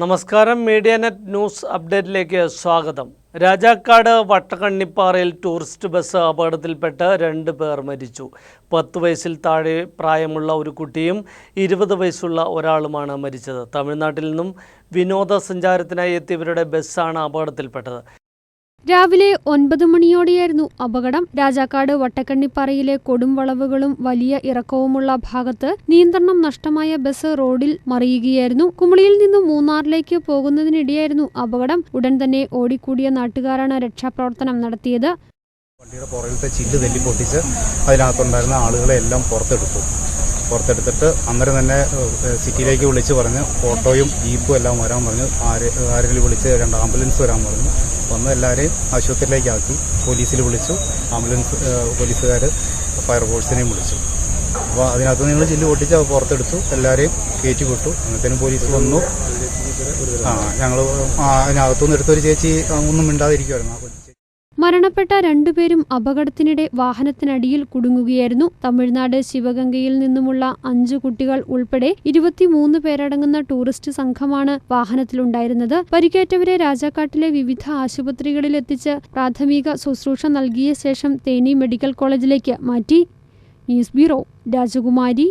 നമസ്കാരം. Media net news അപ്ഡേറ്റിലേക്ക് സ്വാഗതം. Rajakkad വട്ടക്കണ്ണിപ്പാറയിൽ tourist bus അപകടത്തിൽപ്പെട്ട് രണ്ട് പേർ മരിച്ചു. പത്ത് വയസ്സിൽ താഴെ പ്രായമുള്ള ഒരു കുട്ടിയും ഇരുപത് വയസ്സുള്ള ഒരാളുമാണ് മരിച്ചത്. തമിഴ്നാട്ടിൽ നിന്നും വിനോദസഞ്ചാരത്തിനായി എത്തിയവരുടെ ബസ്സാണ് അപകടത്തിൽപ്പെട്ടത്. രാവിലെ ഒൻപത് മണിയോടെയായിരുന്നു അപകടം. രാജാക്കാട് വട്ടക്കണ്ണിപ്പാറയിലെ കൊടും വളവുകളും വലിയ ഇറക്കവുമുള്ള ഭാഗത്ത് നിയന്ത്രണം നഷ്ടമായ ബസ് റോഡിൽ മറിയുകയായിരുന്നു. കുമളിയിൽ നിന്നും മൂന്നാറിലേക്ക് പോകുന്നതിനിടെയായിരുന്നു അപകടം. ഉടൻ തന്നെ ഓടിക്കൂടിയ നാട്ടുകാരാണ് രക്ഷാപ്രവർത്തനം നടത്തിയത്. വണ്ടിയുടെ പുറകിലത്തെ ചില്ല് തെല്ലി പൊട്ടിച്ച് അതിനകത്തുണ്ടായിരുന്ന ആളുകളെ എല്ലാം പുറത്തെടുത്തു. പുറത്തെടുത്തിട്ട് അന്നേരം തന്നെ സിറ്റിയിലേക്ക് വിളിച്ച് പറഞ്ഞ് ഓട്ടോയും ജീപ്പും എല്ലാം വരാൻ പറഞ്ഞു. ആര് ആരെങ്കിലും വിളിച്ച് രണ്ട് ആംബുലൻസ് വരാൻ പറഞ്ഞു. വന്ന് എല്ലാവരെയും ആശുപത്രിയിലേക്കാക്കി. പോലീസിൽ വിളിച്ചു. ആംബുലൻസ് പോലീസുകാർ ഫയർഫോഴ്സിനെയും വിളിച്ചു. അപ്പോൾ അതിനകത്ത് നിങ്ങൾ ചില്ല് പൊട്ടിച്ച് അത് പുറത്തെടുത്തു. എല്ലാവരെയും കയറ്റി വിട്ടു അന്നത്തേനും പോലീസ് വന്നു. ആ ഞങ്ങൾ അതിനകത്തുനിന്ന് എടുത്തൊരു ചേച്ചി ഒന്നും മിണ്ടാതിരിക്കുമായിരുന്നു മരണപ്പെട്ട രണ്ടുപേരും അപകടത്തിനിടെ വാഹനത്തിനടിയിൽ കുടുങ്ങുകയായിരുന്നു. തമിഴ്നാട് ശിവഗംഗയിൽ നിന്നുമുള്ള അഞ്ചു കുട്ടികൾ ഉൾപ്പെടെ ഇരുപത്തിമൂന്ന് പേരടങ്ങുന്ന ടൂറിസ്റ്റ് സംഘമാണ് വാഹനത്തിലുണ്ടായിരുന്നത്. പരിക്കേറ്റവരെ രാജാക്കാട്ടിലെ വിവിധ ആശുപത്രികളിൽ എത്തിച്ച് പ്രാഥമിക ശുശ്രൂഷ നൽകിയ ശേഷം തേനി മെഡിക്കൽ കോളേജിലേക്ക് മാറ്റി. ന്യൂസ് ബ്യൂറോ രാജകുമാരി.